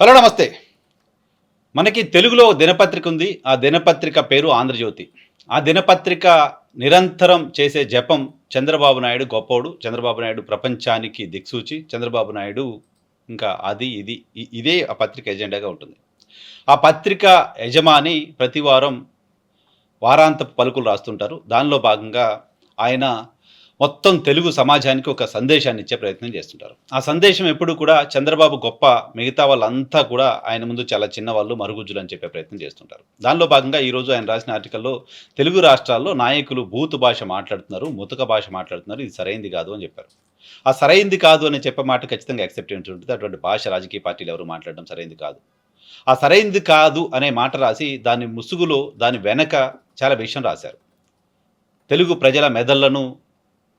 Hello నమస్తే. మనకి తెలుగులో దినపత్రిక ఉంది. ఆ దినపత్రిక పేరు ఆంధ్రజ్యోతి. ఆ దినపత్రిక నిరంతరం చేసే జపం చంద్రబాబు నాయుడు గొప్పోడు. చంద్రబాబు నాయుడు ప్రపంచానికి దిక్సూచి. చంద్రబాబు నాయుడు ఇంకా అది ఇది ఇదే ఆ పత్రిక ఎజెండాగా ఉంటుంది. ఆ పత్రిక యజమాని ప్రతి వారం వారాంతపు పలుకులు రాస్తుంటారు. దానిలో భాగంగా ఆయన మొత్తం తెలుగు సమాజానికి ఒక సందేశాన్ని ఇచ్చే ప్రయత్నం చేస్తుంటారు. ఆ సందేశం ఎప్పుడు కూడా చంద్రబాబు గొప్ప మిగతా వాళ్ళంతా కూడా ఆయన ముందు చాలా చిన్న వాళ్ళు మరుగుజ్జులు అని చెప్పే ప్రయత్నం చేస్తుంటారు. దానిలో భాగంగా ఈరోజు ఆయన రాసిన ఆర్టికల్లో తెలుగు రాష్ట్రాల్లో నాయకులు బూతు భాష మాట్లాడుతున్నారు ముతక భాష మాట్లాడుతున్నారు ఇది సరైంది కాదు అని చెప్పారు. ఆ సరైంది కాదు అని చెప్పే మాట ఖచ్చితంగా యాక్సెప్ట్ ఉంటుంది. అటువంటి భాష రాజకీయ పార్టీలు ఎవరు మాట్లాడడం సరైంది కాదు. ఆ సరైంది కాదు అనే మాట రాసి దాని ముసుగులో దాని వెనక చాలా విషయం రాశారు. తెలుగు ప్రజల మెదళ్ళను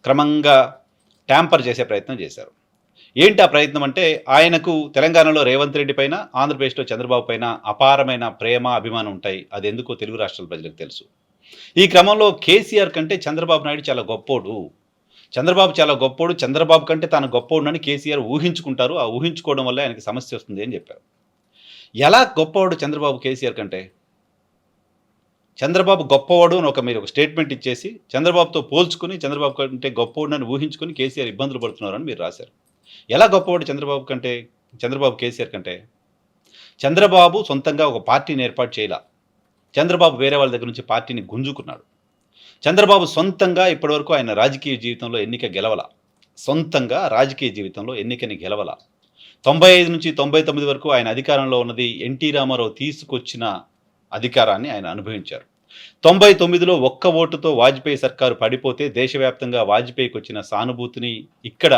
క్రమంగా ట్యాంపర్ చేసే ప్రయత్నం చేశారు. ఏంటి ఆ ప్రయత్నం అంటే ఆయనకు తెలంగాణలో రేవంత్ రెడ్డి పైన ఆంధ్రప్రదేశ్లో చంద్రబాబు పైన అపారమైన ప్రేమ అభిమానం ఉంటాయి. అది ఎందుకో తెలుగు రాష్ట్రాల ప్రజలకు తెలుసు. ఈ క్రమంలో కేసీఆర్ కంటే చంద్రబాబు నాయుడు చాలా గొప్పోడు. చంద్రబాబు చాలా గొప్పోడు. చంద్రబాబు కంటే తాను గొప్పోడునని కేసీఆర్ ఊహించుకుంటారు. ఆ ఊహించుకోవడం వల్ల ఆయనకి సమస్య వస్తుంది అని చెప్పారు. ఎలా గొప్పవాడు చంద్రబాబు కేసీఆర్ కంటే? చంద్రబాబు గొప్పవాడు అని ఒక మీరు ఒక స్టేట్మెంట్ ఇచ్చేసి చంద్రబాబుతో పోల్చుకుని చంద్రబాబు కంటే గొప్పవాడు అని ఊహించుకుని కేసీఆర్ ఇబ్బందులు పడుతున్నారని మీరు రాశారు. ఎలా గొప్పవాడు చంద్రబాబు కంటే చంద్రబాబు కేసీఆర్ కంటే? చంద్రబాబు సొంతంగా ఒక పార్టీని ఏర్పాటు చేయలా. చంద్రబాబు వేరే వాళ్ళ దగ్గర నుంచి పార్టీని గుంజుకున్నాడు. చంద్రబాబు సొంతంగా ఇప్పటివరకు ఆయన రాజకీయ జీవితంలో ఎన్నిక గెలవల. సొంతంగా రాజకీయ జీవితంలో ఎన్నికని గెలవల. తొంభై ఐదు నుంచి తొంభై తొమ్మిది వరకు ఆయన అధికారంలో ఉన్నది ఎన్టీ రామారావు తీసుకొచ్చిన అధికారాన్ని ఆయన అనుభవించారు. తొంభై తొమ్మిదిలో ఒక్క ఓటుతో వాజ్పేయి సర్కారు పడిపోతే దేశవ్యాప్తంగా వాజ్పేయికి వచ్చిన సానుభూతిని ఇక్కడ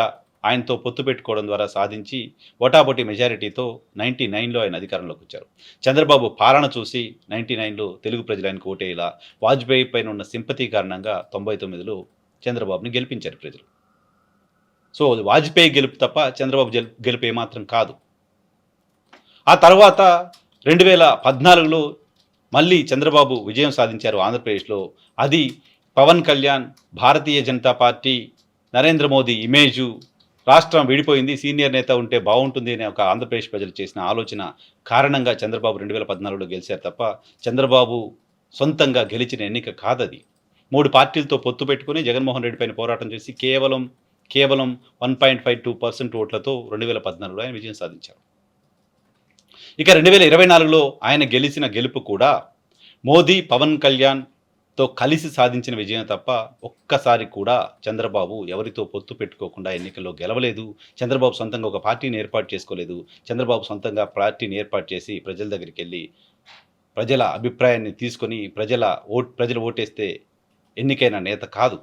ఆయనతో పొత్తు పెట్టుకోవడం ద్వారా సాధించి ఓటాబొటి మెజారిటీతో నైంటీ నైన్లో ఆయన అధికారంలోకి వచ్చారు. చంద్రబాబు పాలన చూసి నైంటీ నైన్లో తెలుగు ప్రజలు ఆయనకు ఓటేలా వాజ్పేయి పైన ఉన్న సింపతి కారణంగా తొంభై తొమ్మిదిలో చంద్రబాబుని గెలిపించారు ప్రజలు. సో అది వాజ్పేయి గెలుపు తప్ప చంద్రబాబు గెలుపు ఏమాత్రం కాదు. ఆ తర్వాత రెండు వేల పద్నాలుగులో మళ్ళీ చంద్రబాబు విజయం సాధించారు ఆంధ్రప్రదేశ్లో. అది పవన్ కళ్యాణ్ భారతీయ జనతా పార్టీ నరేంద్ర మోదీ ఇమేజు. రాష్ట్రం విడిపోయింది సీనియర్ నేత ఉంటే బాగుంటుంది అనే ఒక ఆంధ్రప్రదేశ్ ప్రజలు చేసిన ఆలోచన కారణంగా చంద్రబాబు రెండు వేల పద్నాలుగులో గెలిచారు తప్ప చంద్రబాబు సొంతంగా గెలిచిన ఎన్నిక కాదది. మూడు పార్టీలతో పొత్తు పెట్టుకుని జగన్మోహన్ రెడ్డి పైన పోరాటం చేసి కేవలం కేవలం one point five two percent ఓట్లతో రెండు వేల పద్నాలుగులో ఆయన విజయం సాధించారు. ఇక రెండు వేల ఇరవై నాలుగులో ఆయన గెలిచిన గెలుపు కూడా మోదీ పవన్ కళ్యాణ్తో కలిసి సాధించిన విజయం తప్ప ఒక్కసారి కూడా చంద్రబాబు ఎవరితో పొత్తు పెట్టుకోకుండా ఎన్నికల్లో గెలవలేదు. చంద్రబాబు సొంతంగా ఒక పార్టీని ఏర్పాటు చేసుకోలేదు. చంద్రబాబు సొంతంగా పార్టీని ఏర్పాటు చేసి ప్రజల దగ్గరికి వెళ్ళి ప్రజల అభిప్రాయాన్ని తీసుకొని ప్రజల ఓట్ ప్రజలు ఓటేస్తే ఎన్నికైన నేత కాదు.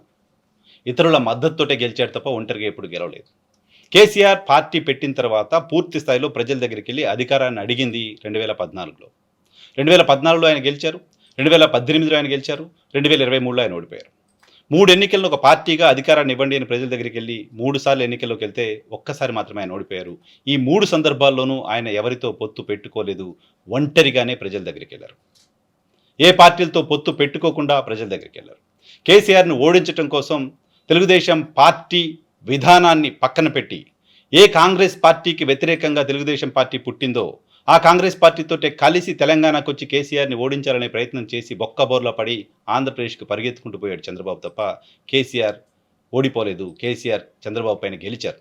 ఇతరుల మద్దతుతోటే గెలిచాడు తప్ప ఒంటరిగా ఎప్పుడు గెలవలేదు. కేసీఆర్ పార్టీ పెట్టిన తర్వాత పూర్తి స్థాయిలో ప్రజల దగ్గరికి వెళ్ళి అధికారాన్ని అడిగింది రెండు వేల పద్నాలుగులో. రెండు వేల పద్నాలుగులో ఆయన గెలిచారు రెండు వేల పద్దెనిమిదిలో ఆయన గెలిచారు రెండు వేల ఇరవై మూడులో ఆయన ఓడిపోయారు. మూడు ఎన్నికలను ఒక పార్టీగా అధికారాన్ని ఇవ్వండి అని ప్రజల దగ్గరికి వెళ్ళి మూడు సార్లు ఎన్నికల్లోకి వెళ్తే ఒక్కసారి మాత్రమే ఆయన ఓడిపోయారు. ఈ మూడు సందర్భాల్లోనూ ఆయన ఎవరితో పొత్తు పెట్టుకోలేదు ఒంటరిగానే ప్రజల దగ్గరికి వెళ్ళారు. ఏ పార్టీలతో పొత్తు పెట్టుకోకుండా ప్రజల దగ్గరికి వెళ్ళారు. కేసీఆర్ను ఓడించడం కోసం తెలుగుదేశం పార్టీ విధానాన్ని పక్కన పెట్టి ఏ కాంగ్రెస్ పార్టీకి వ్యతిరేకంగా తెలుగుదేశం పార్టీ పుట్టిందో ఆ కాంగ్రెస్ పార్టీతోటే కలిసి తెలంగాణకు వచ్చి కేసీఆర్ని ఓడించాలనే ప్రయత్నం చేసి బొక్కబోర్లో పడి ఆంధ్రప్రదేశ్కి పరిగెత్తుకుంటూ పోయాడు చంద్రబాబు తప్ప కేసీఆర్ ఓడిపోలేదు. కేసీఆర్ చంద్రబాబు పైన గెలిచారు.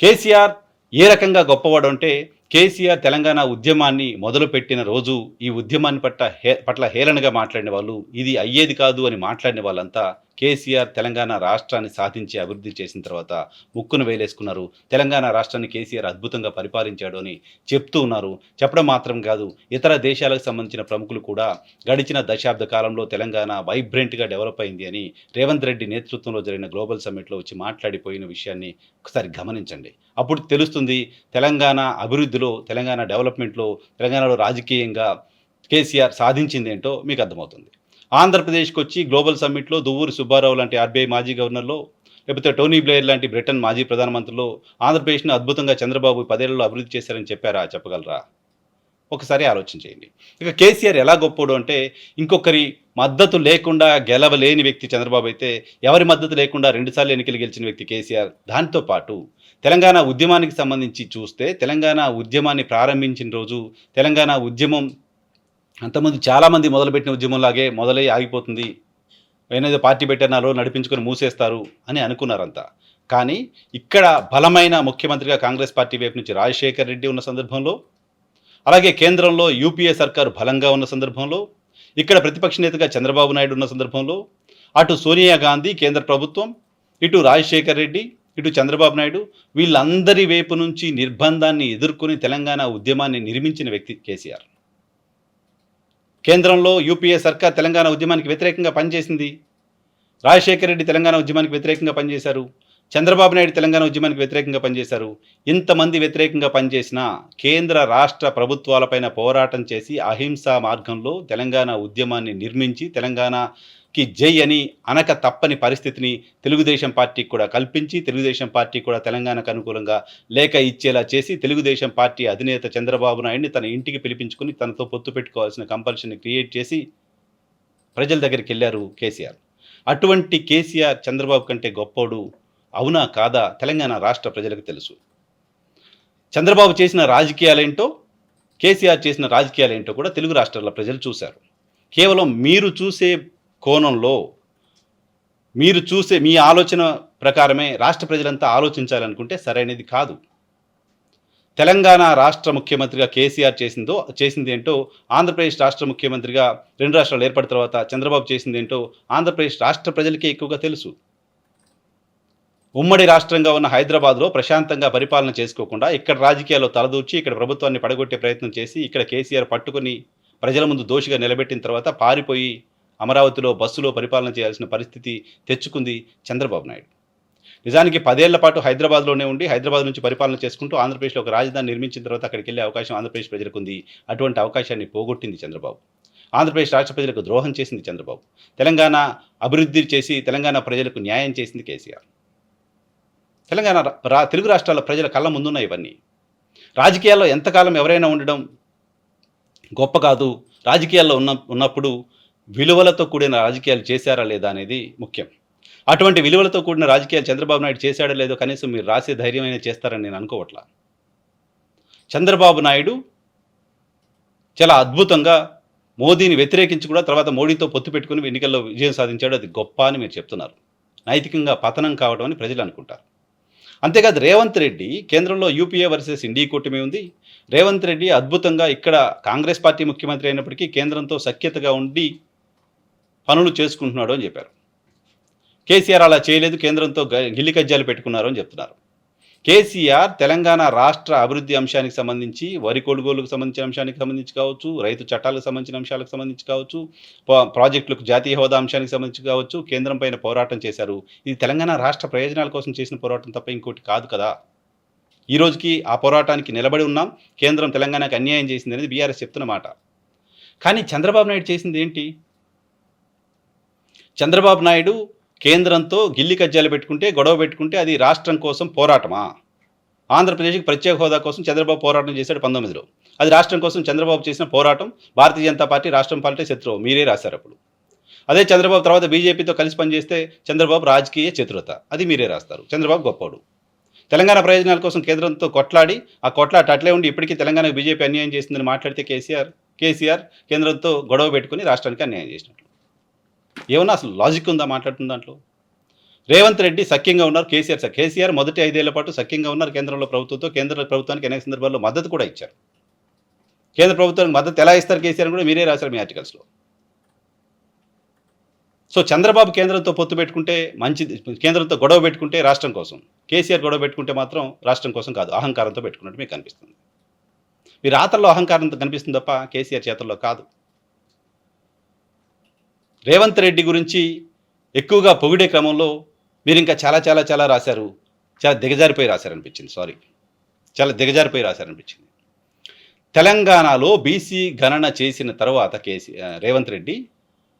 కేసీఆర్ ఏ రకంగా గొప్పవాడు అంటే కేసీఆర్ తెలంగాణ ఉద్యమాన్ని మొదలుపెట్టిన రోజు ఈ ఉద్యమాన్ని పట్ల హే పట్ల హేళనగా మాట్లాడిన వాళ్ళు ఇది అయ్యేది కాదు అని మాట్లాడిన వాళ్ళంతా కేసీఆర్ తెలంగాణ రాష్ట్రాన్ని సాధించి అభివృద్ధి చేసిన తర్వాత ముక్కును వేలేసుకున్నారు. తెలంగాణ రాష్ట్రాన్ని కేసీఆర్ అద్భుతంగా పరిపాలించాడు అని చెప్తూ ఉన్నారు. చెప్పడం మాత్రం కాదు ఇతర దేశాలకు సంబంధించిన ప్రముఖులు కూడా గడిచిన దశాబ్ద కాలంలో తెలంగాణ వైబ్రెంట్గా డెవలప్ అయింది అని రేవంత్ రెడ్డి నేతృత్వంలో జరిగిన గ్లోబల్ సమ్మిట్లో వచ్చి మాట్లాడిపోయిన విషయాన్ని ఒకసారి గమనించండి. అప్పుడు తెలుస్తుంది తెలంగాణ అభివృద్ధి అభివృద్ధిలో తెలంగాణ డెవలప్మెంట్లో తెలంగాణలో రాజకీయంగా కేసీఆర్ సాధించింది ఏంటో మీకు అర్థమవుతుంది. ఆంధ్రప్రదేశ్కి వచ్చి గ్లోబల్ సమ్మిట్లో దువ్వూరి సుబ్బారావు లాంటి ఆర్బీఐ మాజీ గవర్నర్లో లేకపోతే టోనీ బ్లేయర్ లాంటి బ్రిటన్ మాజీ ప్రధానమంత్రిలో ఆంధ్రప్రదేశ్ను అద్భుతంగా చంద్రబాబు పదేళ్ళలో అభివృద్ధి చేశారని చెప్పారా చెప్పగలరా? ఒకసారి ఆలోచన చేయండి. ఇక కేసీఆర్ ఎలా గొప్పోడు అంటే ఇంకొకరి మద్దతు లేకుండా గెలవలేని వ్యక్తి చంద్రబాబు అయితే ఎవరి మద్దతు లేకుండా రెండుసార్లు ఎన్నికలు గెలిచిన వ్యక్తి కేసీఆర్. దాంతో పాటు తెలంగాణ ఉద్యమానికి సంబంధించి చూస్తే తెలంగాణ ఉద్యమాన్ని ప్రారంభించిన రోజు తెలంగాణ ఉద్యమం అంతమంది చాలామంది మొదలుపెట్టిన ఉద్యమంలాగే మొదలై ఆగిపోతుంది. ఏదైతే పార్టీ పెట్టినారో నడిపించుకొని మూసేస్తారు అని అనుకున్నారంతా. కానీ ఇక్కడ బలమైన ముఖ్యమంత్రిగా కాంగ్రెస్ పార్టీ వైపు నుంచి రాజశేఖర్ రెడ్డి ఉన్న సందర్భంలో అలాగే కేంద్రంలో యూపీఏ సర్కారు బలంగా ఉన్న సందర్భంలో ఇక్కడ ప్రతిపక్ష నేతగా చంద్రబాబు నాయుడు ఉన్న సందర్భంలో అటు సోనియా గాంధీ కేంద్ర ప్రభుత్వం ఇటు రాజశేఖర్ రెడ్డి ఇటు చంద్రబాబు నాయుడు వీళ్ళందరి వైపు నుంచి నిర్బంధాన్ని ఎదుర్కొని తెలంగాణ ఉద్యమాన్ని నిర్మించిన వ్యక్తి కేసీఆర్. కేంద్రంలో యూపీఏ సర్కార్ తెలంగాణ ఉద్యమానికి వ్యతిరేకంగా పనిచేసింది. రాజశేఖర రెడ్డి తెలంగాణ ఉద్యమానికి వ్యతిరేకంగా పనిచేశారు. చంద్రబాబు నాయుడు తెలంగాణ ఉద్యమానికి వ్యతిరేకంగా పనిచేశారు. ఇంతమంది వ్యతిరేకంగా పనిచేసిన కేంద్ర రాష్ట్ర ప్రభుత్వాలపైన పోరాటం చేసి అహింసా మార్గంలో తెలంగాణ ఉద్యమాన్ని నిర్మించి తెలంగాణ కి జై అని అనక తప్పని పరిస్థితిని తెలుగుదేశం పార్టీకి కూడా కల్పించి తెలుగుదేశం పార్టీ కూడా తెలంగాణకు అనుకూలంగా లేఖ ఇచ్చేలా చేసి తెలుగుదేశం పార్టీ అధినేత చంద్రబాబు నాయుడిని తన ఇంటికి పిలిపించుకుని తనతో పొత్తు పెట్టుకోవాల్సిన కంపల్షన్ని క్రియేట్ చేసి ప్రజల దగ్గరికి వెళ్ళారు కేసీఆర్. అటువంటి కేసీఆర్ చంద్రబాబు కంటే గొప్పోడు అవునా కాదా తెలంగాణ రాష్ట్ర ప్రజలకు తెలుసు. చంద్రబాబు చేసిన రాజకీయాలేంటో కేసీఆర్ చేసిన రాజకీయాలేంటో కూడా తెలుగు రాష్ట్రాల ప్రజలు చూశారు. కేవలం మీరు చూసే కోణంలో మీరు చూసే మీ ఆలోచన ప్రకారమే రాష్ట్ర ప్రజలంతా ఆలోచించాలనుకుంటే సరైనది కాదు. తెలంగాణ రాష్ట్ర ముఖ్యమంత్రిగా కేసీఆర్ చేసిందో చేసింది ఏంటో ఆంధ్రప్రదేశ్ రాష్ట్ర ముఖ్యమంత్రిగా రెండు రాష్ట్రాలు ఏర్పడిన తర్వాత చంద్రబాబు చేసింది ఏంటో ఆంధ్రప్రదేశ్ రాష్ట్ర ప్రజలకే ఎక్కువగా తెలుసు. ఉమ్మడి రాష్ట్రంగా ఉన్న హైదరాబాద్లో ప్రశాంతంగా పరిపాలన చేసుకోకుండా ఇక్కడ రాజకీయాల్లో తలదూర్చి ఇక్కడ ప్రభుత్వాన్ని పడగొట్టే ప్రయత్నం చేసి ఇక్కడ కేసీఆర్ పట్టుకుని ప్రజల ముందు దోషిగా నిలబెట్టిన తర్వాత పారిపోయి అమరావతిలో బస్సులో పరిపాలన చేయాల్సిన పరిస్థితి తెచ్చుకుంది చంద్రబాబు నాయుడు. నిజానికి పదేళ్ళ పాటు హైదరాబాద్లోనే ఉండి హైదరాబాద్ నుంచి పరిపాలన చేసుకుంటూ ఆంధ్రప్రదేశ్లో ఒక రాజధాని నిర్మించిన తర్వాత అక్కడికి వెళ్ళే అవకాశం ఆంధ్రప్రదేశ్ ప్రజలకు ఉంది అటువంటి అవకాశాన్ని పోగొట్టింది చంద్రబాబు. ఆంధ్రప్రదేశ్ రాష్ట్ర ప్రజలకు ద్రోహం చేసింది చంద్రబాబు. తెలంగాణ అభివృద్ధి చేసి తెలంగాణ ప్రజలకు న్యాయం చేసింది కేసీఆర్. తెలంగాణ రా తెలుగు రాష్ట్రాల ప్రజల కళ్ళ ముందున్న ఇవన్నీ. రాజకీయాల్లో ఎంతకాలం ఎవరైనా ఉండడం గొప్ప కాదు. రాజకీయాల్లో ఉన్న ఉన్నప్పుడు విలువలతో కూడిన రాజకీయాలు చేశారా లేదా అనేది ముఖ్యం. అటువంటి విలువలతో కూడిన రాజకీయాలు చంద్రబాబు నాయుడు చేశాడో లేదో కనీసం మీరు రాసే ధైర్యమైనా చేస్తారని నేను అనుకోవట్లా. చంద్రబాబు నాయుడు చాలా అద్భుతంగా మోదీని వ్యతిరేకించి కూడా తర్వాత మోడీతో పొత్తు పెట్టుకుని ఎన్నికల్లో విజయం సాధించాడు. అది గొప్ప అని మీరు చెప్తున్నారు. నైతికంగా పతనం కావడం అని ప్రజలు అనుకుంటారు. అంతేకాదు రేవంత్ రెడ్డి కేంద్రంలో యూపీఏ వర్సెస్ ఇండి కూటమి ఉంది. రేవంత్ రెడ్డి అద్భుతంగా ఇక్కడ కాంగ్రెస్ పార్టీ ముఖ్యమంత్రి అయినప్పటికీ కేంద్రంతో సఖ్యతగా ఉండి పనులు చేసుకుంటున్నాడు అని చెప్పారు. కేసీఆర్ అలా చేయలేదు కేంద్రంతో గ- గిల్లి కజ్జాలు పెట్టుకున్నారు అని చెప్తున్నారు. కేసీఆర్ తెలంగాణ రాష్ట్ర అభివృద్ధి అంశానికి సంబంధించి వరి కొనుగోలుకు సంబంధించిన అంశానికి సంబంధించి కావచ్చు రైతు చట్టాలకు సంబంధించిన అంశాలకు సంబంధించి కావచ్చు పా- ప్రాజెక్టులకు జాతీయ హోదా అంశానికి సంబంధించి కావచ్చు కేంద్రం పైన పోరాటం చేశారు. ఇది తెలంగాణ రాష్ట్ర ప్రయోజనాల కోసం చేసిన పోరాటం తప్ప ఇంకోటి కాదు కదా. ఈ రోజుకి ఆ పోరాటానికి నిలబడి ఉన్నాం. కేంద్రం తెలంగాణకు అన్యాయం చేసింది అనేది బీఆర్ఎస్ చెప్తున్న మాట. కానీ చంద్రబాబు నాయుడు చేసింది ఏంటి? చంద్రబాబు నాయుడు కేంద్రంతో గిల్లి కజ్జాలు పెట్టుకుంటే గొడవ పెట్టుకుంటే అది రాష్ట్రం కోసం పోరాటమా? ఆంధ్రప్రదేశ్కి ప్రత్యేక హోదా కోసం చంద్రబాబు పోరాటం చేశాడు పంతొమ్మిదిలో. అది రాష్ట్రం కోసం చంద్రబాబు చేసిన పోరాటం భారతీయ జనతా పార్టీ రాష్ట్రం పాలిటే శత్రువు. మీరే రాశారు అప్పుడు. అదే చంద్రబాబు తర్వాత బీజేపీతో కలిసి పనిచేస్తే చంద్రబాబు రాజకీయ చతురత అది మీరే రాస్తారు. చంద్రబాబు గొప్పవాడు తెలంగాణ ప్రయోజనాల కోసం కేంద్రంతో కొట్లాడి ఆ కొట్లాట అట్లే ఉండి ఇప్పటికీ తెలంగాణకు బీజేపీ అన్యాయం చేస్తుందని మాట్లాడితే కేసీఆర్ కేసీఆర్ కేంద్రంతో గొడవ పెట్టుకుని రాష్ట్రానికి అన్యాయం చేసినట్లు. ఏమన్నా అసలు లాజిక్ ఉందా మాట్లాడుతున్న దాంట్లో? రేవంత్ రెడ్డి సఖ్యంగా ఉన్నారు కేసీఆర్ సార్ కేసీఆర్ మొదటి ఐదేళ్ళ పాటు సఖ్యంగా ఉన్నారు కేంద్రంలో ప్రభుత్వంతో కేంద్ర ప్రభుత్వానికి అనేక సందర్భాల్లో మద్దతు కూడా ఇచ్చారు. కేంద్ర ప్రభుత్వానికి మద్దతు ఎలా ఇస్తారు కేసీఆర్ కూడా మీరే రాశారు మీ ఆర్టికల్స్లో. సో చంద్రబాబు కేంద్రంతో పొత్తు పెట్టుకుంటే మంచిది కేంద్రంతో గొడవ పెట్టుకుంటే రాష్ట్రం కోసం. కేసీఆర్ గొడవ పెట్టుకుంటే మాత్రం రాష్ట్రం కోసం కాదు అహంకారంతో పెట్టుకున్నట్టు మీకు కనిపిస్తుంది మీరు రాతల్లో అహంకారంతో కనిపిస్తుంది తప్ప కేసీఆర్ చేతల్లో కాదు. రేవంత్ రెడ్డి గురించి ఎక్కువగా పొగిడే క్రమంలో మీరు ఇంకా చాలా చాలా చాలా రాశారు. చాలా దిగజారిపోయి రాశారనిపించింది. సారీ చాలా దిగజారిపోయి రాశారనిపించింది. తెలంగాణలో బీసీ గణన చేసిన తర్వాత కేసీ రేవంత్ రెడ్డి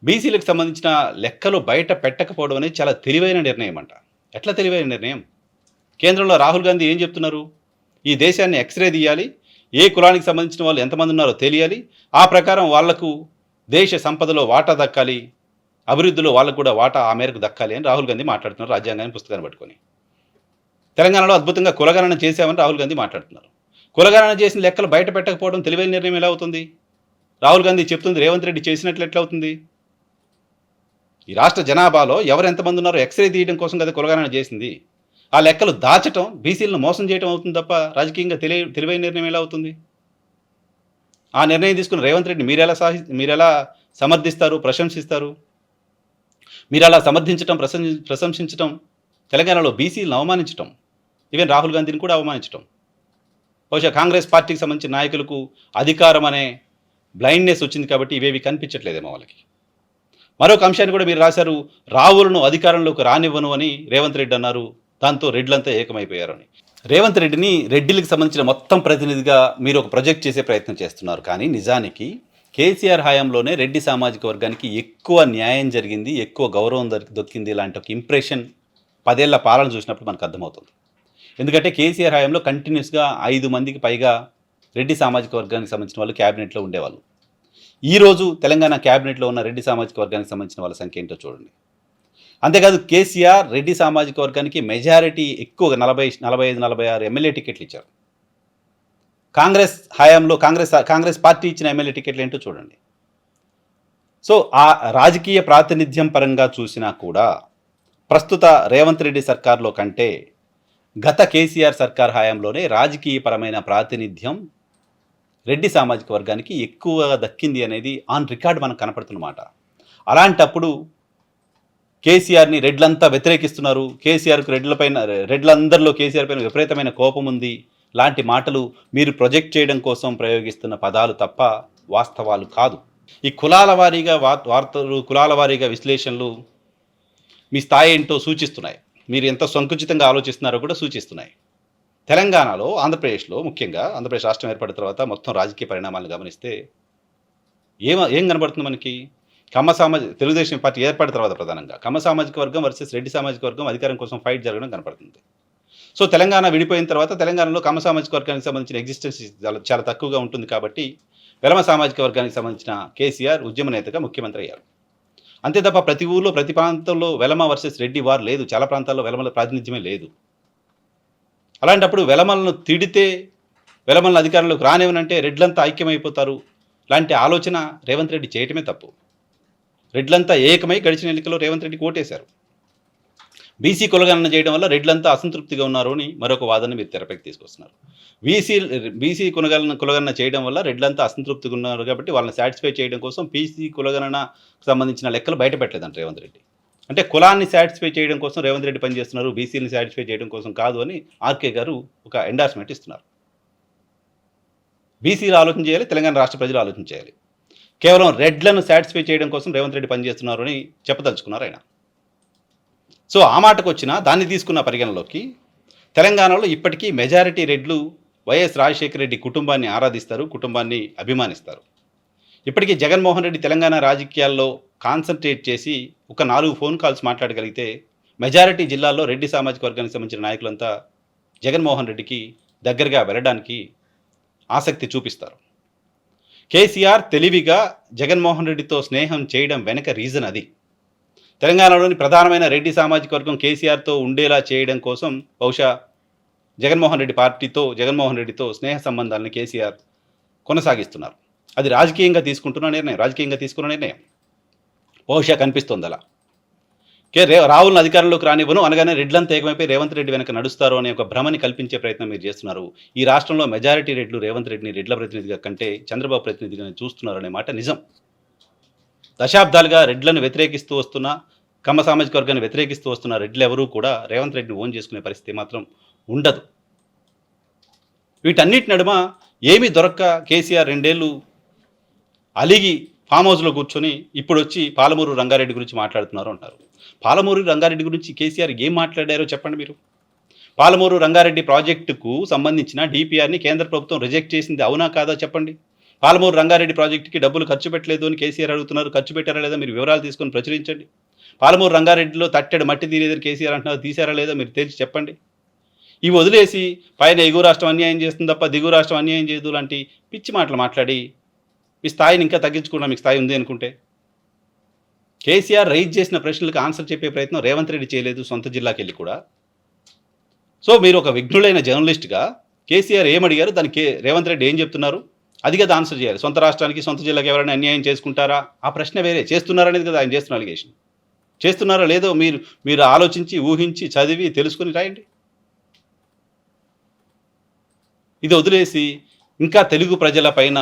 బీసీలకు సంబంధించిన లెక్కలు బయట పెట్టకపోవడం అనేది చాలా తెలివైన నిర్ణయం అంట. ఎట్లా తెలివైన నిర్ణయం? కేంద్రంలో రాహుల్ గాంధీ ఏం చెప్తున్నారు? ఈ దేశాన్ని ఎక్స్రే తీయాలి. ఏ కులానికి సంబంధించిన వాళ్ళు ఎంతమంది ఉన్నారో తెలియాలి. ఆ ప్రకారం వాళ్ళకు దేశ సంపదలో వాటా దక్కాలి అభివృద్ధిలో వాళ్ళకు కూడా వాటా ఆ మేరకు దక్కాలి అని రాహుల్ గాంధీ మాట్లాడుతున్నారు రాజ్యాంగాన్ని పుస్తకాన్ని పట్టుకొని. తెలంగాణలో అద్భుతంగా కులగణన చేశామని రాహుల్ గాంధీ మాట్లాడుతున్నారు. కులగణన చేసిన లెక్కలు బయట పెట్టకపోవడం తెలివైన నిర్ణయం ఎలా అవుతుంది? రాహుల్ గాంధీ చెప్తుంది రేవంత్ రెడ్డి చేసినట్లు ఎట్లా అవుతుంది? ఈ రాష్ట్ర జనాభాలో ఎవరు ఎంతమంది ఉన్నారో ఎక్స్రే తీయడం కోసం కదా కులగణన చేసింది. ఆ లెక్కలు దాచటం బీసీలను మోసం చేయడం అవుతుంది తప్ప రాజకీయంగా తెలియ తెలివైన నిర్ణయం ఎలా అవుతుంది? ఆ నిర్ణయం తీసుకున్న రేవంత్ రెడ్డి మీరెలా సాహి మీరెలా సమర్థిస్తారు ప్రశంసిస్తారు? మీరు అలా సమర్థించటం ప్రశంసి ప్రశంసించటం తెలంగాణలో బీసీలను అవమానించటం ఈవెన్ రాహుల్ గాంధీని కూడా అవమానించటం. బహుశా కాంగ్రెస్ పార్టీకి సంబంధించిన నాయకులకు అధికారం అనే బ్లైండ్నెస్ వచ్చింది కాబట్టి ఇవేవి కనిపించట్లేదేమో వాళ్ళకి. మరొక అంశాన్ని కూడా మీరు రాశారు రావులను అధికారంలోకి రానివ్వను అని రేవంత్ రెడ్డి అన్నారు దాంతో రెడ్లంతా ఏకమైపోయారని. రేవంత్ రెడ్డిని రెడ్డిలకు సంబంధించిన మొత్తం ప్రతినిధిగా మీరు ఒక ప్రొజెక్ట్ చేసే ప్రయత్నం చేస్తున్నారు. కానీ నిజానికి కేసీఆర్ హయాంలోనే రెడ్డి సామాజిక వర్గానికి ఎక్కువ న్యాయం జరిగింది ఎక్కువ గౌరవం దొరికి దొక్కింది ఇలాంటి ఒక ఇంప్రెషన్ పదేళ్ళ పాలన చూసినప్పుడు మనకు అర్థమవుతుంది. ఎందుకంటే కేసీఆర్ హయాంలో కంటిన్యూస్గా ఐదు మందికి పైగా రెడ్డి సామాజిక వర్గానికి సంబంధించిన వాళ్ళు క్యాబినెట్లో ఉండేవాళ్ళు. ఈరోజు తెలంగాణ క్యాబినెట్లో ఉన్న రెడ్డి సామాజిక వర్గానికి సంబంధించిన వాళ్ళ సంఖ్య ఏంటో చూడండి. అంతేకాదు కేసీఆర్ రెడ్డి సామాజిక వర్గానికి మెజారిటీ ఎక్కువగా నలభై నలభై ఐదు నలభై ఆరు ఎమ్మెల్యే టికెట్లు ఇచ్చారు. కాంగ్రెస్ హయాంలో కాంగ్రెస్ కాంగ్రెస్ పార్టీ ఇచ్చిన ఎమ్మెల్యే టికెట్లు ఏంటో చూడండి. సో ఆ రాజకీయ ప్రాతినిధ్యం పరంగా చూసినా కూడా ప్రస్తుత రేవంత్ రెడ్డి సర్కార్లో కంటే గత కేసీఆర్ సర్కార్ హయాంలోనే రాజకీయపరమైన ప్రాతినిధ్యం రెడ్డి సామాజిక వర్గానికి ఎక్కువగా దక్కింది అనేది ఆన్ రికార్డ్ మనకు కనపడుతున్నమాట. అలాంటప్పుడు కేసీఆర్ని రెడ్లంతా వ్యతిరేకిస్తున్నారు. కేసీఆర్కు రెడ్లపైన రెడ్లందరిలో కేసీఆర్ పైన విపరీతమైన కోపం ఉంది. లాంటి మాటలు మీరు ప్రొజెక్ట్ చేయడం కోసం ప్రయోగిస్తున్న పదాలు తప్ప వాస్తవాలు కాదు. ఈ కులాల వారీగా వార్తలు కులాల వారీగా విశ్లేషణలు మీ స్థాయి ఏంటో సూచిస్తున్నాయి. మీరు ఎంత సంకుచితంగా ఆలోచిస్తున్నారో కూడా సూచిస్తున్నాయి. తెలంగాణలో ఆంధ్రప్రదేశ్లో ముఖ్యంగా ఆంధ్రప్రదేశ్ రాష్ట్రం ఏర్పడిన తర్వాత మొత్తం రాజకీయ పరిణామాలను గమనిస్తే ఏం ఏం కనబడుతుంది మనకి? కమ్మ సామాజ తెలుగుదేశం పార్టీ ఏర్పడిన తర్వాత ప్రధానంగా కమ్మ సామాజిక వర్గం వర్సెస్ రెడ్డి సామాజిక వర్గం అధికారం కోసం ఫైట్ జరగడం కనపడుతుంది. సో తెలంగాణ విడిపోయిన తర్వాత తెలంగాణలో కమ్మ సామాజిక వర్గానికి సంబంధించిన ఎగ్జిస్టెన్స్ చాలా చాలా తక్కువగా ఉంటుంది కాబట్టి వెలమ సామాజిక వర్గానికి సంబంధించిన కేసీఆర్ ఉద్యమ నేతగా ముఖ్యమంత్రి అయ్యారు. అంతే తప్ప ప్రతి ఊర్లో ప్రతి ప్రాంతంలో వెలమ వర్సెస్ రెడ్డి వార్ లేదు. చాలా ప్రాంతాల్లో వెలమల ప్రాతినిధ్యమే లేదు. అలాంటప్పుడు వెలమలను తిడితే వెలమలను అధికారంలోకి రానివ్వనంటే రెడ్లంతా ఐక్యమైపోతారు. లాంటి ఆలోచన రేవంత్ రెడ్డి చేయటమే తప్పు. రెడ్లంతా ఏకమై గడిచిన ఎన్నికల్లో రేవంత్ రెడ్డికి ఓటేశారు బీసీ కులగణన చేయడం వల్ల రెడ్లంతా అసంతృప్తిగా ఉన్నారు అని మరొక వాదన మీరు తెరపైకి తీసుకొస్తున్నారు. బీసీ బీసీ కులగణన కులగణన చేయడం వల్ల రెడ్లంతా అసంతృప్తిగా ఉన్నారు కాబట్టి వాళ్ళని సాటిస్ఫై చేయడం కోసం బీసీ కులగణనకు సంబంధించిన లెక్కలు బయటపెట్టలేదంట రేవంత్ రెడ్డి. అంటే కులాన్ని సాటిస్ఫై చేయడం కోసం రేవంత్ రెడ్డి పనిచేస్తున్నారు బీసీని సాటిస్ఫై చేయడం కోసం కాదు అని ఆర్కే గారు ఒక ఎండార్స్మెంట్ ఇస్తున్నారు. బీసీలు ఆలోచన చేయాలి తెలంగాణ రాష్ట్ర ప్రజలు ఆలోచన చేయాలి. కేవలం రెడ్లను సాటిస్ఫై చేయడం కోసం రేవంత్ రెడ్డి పనిచేస్తున్నారు అని చెప్పదలుచుకున్నారు ఆయన. సో ఆ మాటకు వచ్చిన దాన్ని తీసుకున్న పరిగణలోకి తెలంగాణలో ఇప్పటికీ మెజారిటీ రెడ్లు వైఎస్ రాజశేఖర రెడ్డి కుటుంబాన్ని ఆరాధిస్తారు కుటుంబాన్ని అభిమానిస్తారు. ఇప్పటికీ జగన్మోహన్ రెడ్డి తెలంగాణ రాజకీయాల్లో కాన్సన్ట్రేట్ చేసి ఒక నాలుగు ఫోన్ కాల్స్ మాట్లాడగలిగితే మెజారిటీ జిల్లాల్లో రెడ్డి సామాజిక వర్గానికి సంబంధించిన నాయకులంతా జగన్మోహన్ రెడ్డికి దగ్గరగా వెళ్ళడానికి ఆసక్తి చూపిస్తారు. కేసీఆర్ తెలివిగా జగన్మోహన్ రెడ్డితో స్నేహం చేయడం వెనక రీజన్ అది. తెలంగాణలోని ప్రధానమైన రెడ్డి సామాజిక వర్గం కేసీఆర్తో ఉండేలా చేయడం కోసం బహుశా జగన్మోహన్ రెడ్డి పార్టీతో జగన్మోహన్ రెడ్డితో స్నేహ సంబంధాలను కేసీఆర్ కొనసాగిస్తున్నారు. అది రాజకీయంగా తీసుకుంటున్న నిర్ణయం రాజకీయంగా తీసుకున్న నిర్ణయం. బహుశా కనిపిస్తుంది అలా. కే రే రాహుల్ని అధికారంలోకి రానివ్వను అనగానే రెడ్లంతా ఏకమైపోయి రేవంత్ రెడ్డి వెనక నడుస్తారు అనే ఒక భ్రమని కల్పించే ప్రయత్నం మీరు చేస్తున్నారు. ఈ రాష్ట్రంలో మెజారిటీ రెడ్లు రేవంత్ రెడ్డిని రెడ్ల ప్రతినిధిగా కంటే చంద్రబాబు ప్రతినిధిగా చూస్తున్నారనే మాట నిజం. దశాబ్దాలుగా రెడ్లను వ్యతిరేకిస్తూ వస్తున్న కమ్మ సామాజిక వర్గాన్ని వ్యతిరేకిస్తూ వస్తున్న రెడ్లు ఎవరూ కూడా రేవంత్ రెడ్డిని ఓన్ చేసుకునే పరిస్థితి మాత్రం ఉండదు. వీటన్నిటి నడుమ ఏమీ దొరక్క కేసీఆర్ రెండేళ్ళు అలిగి ఫామ్ హౌస్లో కూర్చొని ఇప్పుడు వచ్చి పాలమూరు రంగారెడ్డి గురించి మాట్లాడుతున్నారు అంటారు. పాలమూరు రంగారెడ్డి గురించి కేసీఆర్ ఏం మాట్లాడారో చెప్పండి మీరు. పాలమూరు రంగారెడ్డి ప్రాజెక్టుకు సంబంధించిన డిపిఆర్ని కేంద్ర ప్రభుత్వం రిజెక్ట్ చేసింది అవునా కాదా చెప్పండి. పాలమూరు రంగారెడ్డి ప్రాజెక్టుకి డబ్బులు ఖర్చు పెట్టలేదు అని కేసీఆర్ అడుగుతున్నారు. ఖర్చు పెట్టారా లేదా మీరు వివరాలు తీసుకొని ప్రచురించండి. పాలమూరు రంగారెడ్డిలో తట్టెడు మట్టి తీరేదని కేసీఆర్ అంటున్నారు. తీసారా లేదా మీరు తేల్చి చెప్పండి. ఇవి వదిలేసి పైన ఎగువ రాష్ట్రం అన్యాయం చేస్తుంది తప్ప దిగువ రాష్ట్రం అన్యాయం చేయదు లాంటి పిచ్చి మాటలు మాట్లాడి మీ స్థాయిని ఇంకా తగ్గించకుండా మీకు స్థాయి ఉంది అనుకుంటే. కేసీఆర్ రైజ్ చేసిన ప్రశ్నలకు ఆన్సర్ చెప్పే ప్రయత్నం రేవంత్ రెడ్డి చేయలేదు సొంత జిల్లాకి వెళ్ళి కూడా. సో మీరు ఒక విఘ్నులైన జర్నలిస్ట్గా కేసీఆర్ ఏమడిగారు దానికి రేవంత్ రెడ్డి ఏం చెప్తున్నారు? అది కదా ఆన్సర్ చేయాలి. సొంత రాష్ట్రానికి సొంత జిల్లాకి ఎవరైనా అన్యాయం చేసుకుంటారా? ఆ ప్రశ్న వేరే. చేస్తున్నారనేది కదా ఆయన చేస్తున్న అలిగేషన్. చేస్తున్నారో లేదో మీరు మీరు ఆలోచించి ఊహించి చదివి తెలుసుకుని రాయండి. ఇది వదిలేసి ఇంకా తెలుగు ప్రజల పైన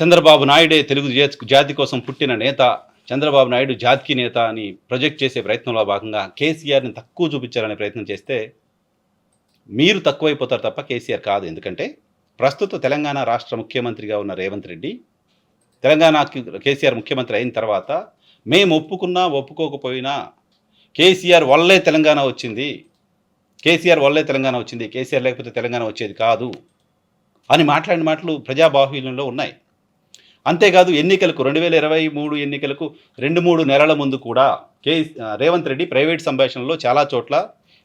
చంద్రబాబు నాయుడే తెలుగు జాతి కోసం పుట్టిన నేత చంద్రబాబు నాయుడు జాతికి నేత అని ప్రొజెక్ట్ చేసే ప్రయత్నంలో భాగంగా కేసీఆర్ని తక్కువ చూపించాలనే ప్రయత్నం చేస్తే మీరు తక్కువైపోతారు తప్ప కేసీఆర్ కాదు. ఎందుకంటే ప్రస్తుత తెలంగాణ రాష్ట్ర ముఖ్యమంత్రిగా ఉన్న రేవంత్ రెడ్డి తెలంగాణకి కేసీఆర్ ముఖ్యమంత్రి అయిన తర్వాత మేము ఒప్పుకున్నా ఒప్పుకోకపోయినా కేసీఆర్ వల్లే తెలంగాణ వచ్చింది. కేసీఆర్ వల్లే తెలంగాణ వచ్చింది. కేసీఆర్ లేకపోతే తెలంగాణ వచ్చేది కాదు అని మాట్లాడిన మాటలు ప్రజాబాహుల్యంలో ఉన్నాయి. అంతేకాదు ఎన్నికలకు రెండు వేల ఇరవై మూడు ఎన్నికలకు రెండు మూడు నెలల ముందు కూడా కే రేవంత్ రెడ్డి ప్రైవేట్ సంభాషణలో చాలా చోట్ల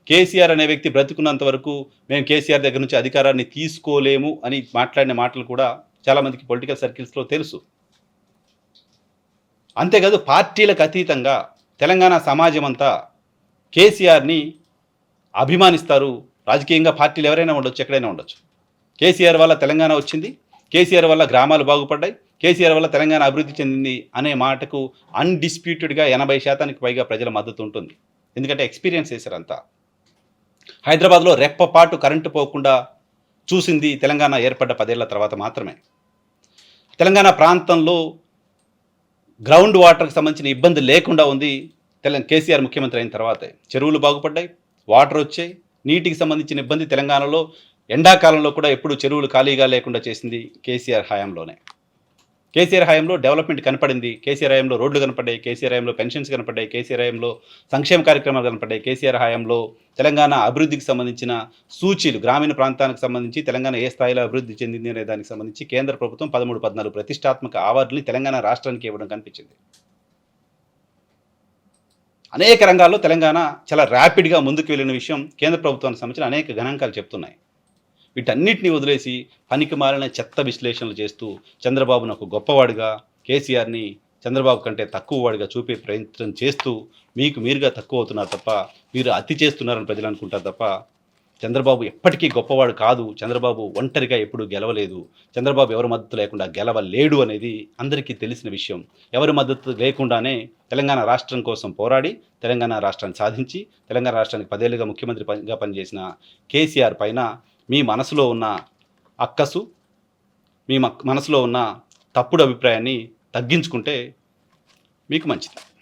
కేసీఆర్ అనే వ్యక్తి బ్రతుకున్నంత వరకు మేము కేసీఆర్ దగ్గర నుంచి అధికారాన్ని తీసుకోలేము అని మాట్లాడిన మాటలు కూడా చాలామందికి పొలిటికల్ సర్కిల్స్లో తెలుసు. అంతేకాదు పార్టీలకు అతీతంగా తెలంగాణ సమాజం అంతా కేసీఆర్ని అభిమానిస్తారు. రాజకీయంగా పార్టీలు ఎవరైనా ఉండొచ్చు ఎక్కడైనా ఉండొచ్చు. కేసీఆర్ వల్ల తెలంగాణ వచ్చింది కేసీఆర్ వల్ల గ్రామాలు బాగుపడ్డాయి కేసీఆర్ వల్ల తెలంగాణ అభివృద్ధి చెందింది అనే మాటకు అన్డిస్ప్యూటెడ్గా ఎనభై శాతానికి పైగా ప్రజల మద్దతు ఉంటుంది. ఎందుకంటే ఎక్స్పీరియన్స్ చేశారు అంతా హైదరాబాద్లో రెప్పపాటు కరెంటు పోకుండా చూసింది తెలంగాణ ఏర్పడ్డ పదేళ్ళ తర్వాత మాత్రమే. తెలంగాణ ప్రాంతంలో గ్రౌండ్ వాటర్కి సంబంధించిన ఇబ్బంది లేకుండా ఉంది తెలంగాణ కేసీఆర్ ముఖ్యమంత్రి అయిన తర్వాతే. చెరువులు బాగుపడ్డాయి వాటర్ వచ్చాయి నీటికి సంబంధించిన ఇబ్బంది తెలంగాణలో ఎండాకాలంలో కూడా ఎప్పుడు చెరువులు ఖాళీగా లేకుండా చేసింది కేసీఆర్ హయాంలోనే. కేసీఆర్ హయాంలో డెవలప్మెంట్ కనపడింది. కేసీఆర్ హయాంలో రోడ్లు కనపడ్డాయి. కేసీఆర్ హయాంలో పెన్షన్స్ కనపడ్డాయి. కేసీఆర్ హయాంలో సంక్షేమ కార్యక్రమాలు కనపడ్డాయి. కేసీఆర్ హయాంలో తెలంగాణ అభివృద్ధికి సంబంధించిన సూచీలు గ్రామీణ ప్రాంతానికి సంబంధించి తెలంగాణ ఏ స్థాయిలో అభివృద్ధి చెందింది అనే దానికి సంబంధించి కేంద్ర ప్రభుత్వం పదమూడు పద్నాలుగు ప్రతిష్టాత్మక అవార్డుని తెలంగాణ రాష్ట్రానికి ఇవ్వడం కనిపించింది. అనేక రంగాల్లో తెలంగాణ చాలా ర్యాపిడ్గా ముందుకు వెళ్ళిన విషయం కేంద్ర ప్రభుత్వానికి సంబంధించిన అనేక గణాంకాలు చెప్తున్నాయి. వీటన్నిటిని వదిలేసి పనికి మారిన చెత్త విశ్లేషణలు చేస్తూ చంద్రబాబును ఒక గొప్పవాడిగా కేసీఆర్ని చంద్రబాబు కంటే తక్కువ వాడిగా చూపే ప్రయత్నం చేస్తూ మీకు మీరుగా తక్కువ అవుతున్నారు తప్ప మీరు అతి చేస్తున్నారని ప్రజలు అనుకుంటారు తప్ప చంద్రబాబు ఎప్పటికీ గొప్పవాడు కాదు చంద్రబాబు ఒంటరిగా ఎప్పుడూ గెలవలేదు చంద్రబాబు ఎవరి మద్దతు లేకుండా గెలవలేడు అనేది అందరికీ తెలిసిన విషయం. ఎవరి మద్దతు లేకుండానే తెలంగాణ రాష్ట్రం కోసం పోరాడి తెలంగాణ రాష్ట్రాన్ని సాధించి తెలంగాణ రాష్ట్రానికి పదేళ్ళుగా ముఖ్యమంత్రిగా పనిచేసిన కేసీఆర్ పైన మీ మనసులో ఉన్న అక్కసు మీ మక్- మనసులో ఉన్న తప్పుడు అభిప్రాయాన్ని తగ్గించుకుంటే మీకు మంచిది.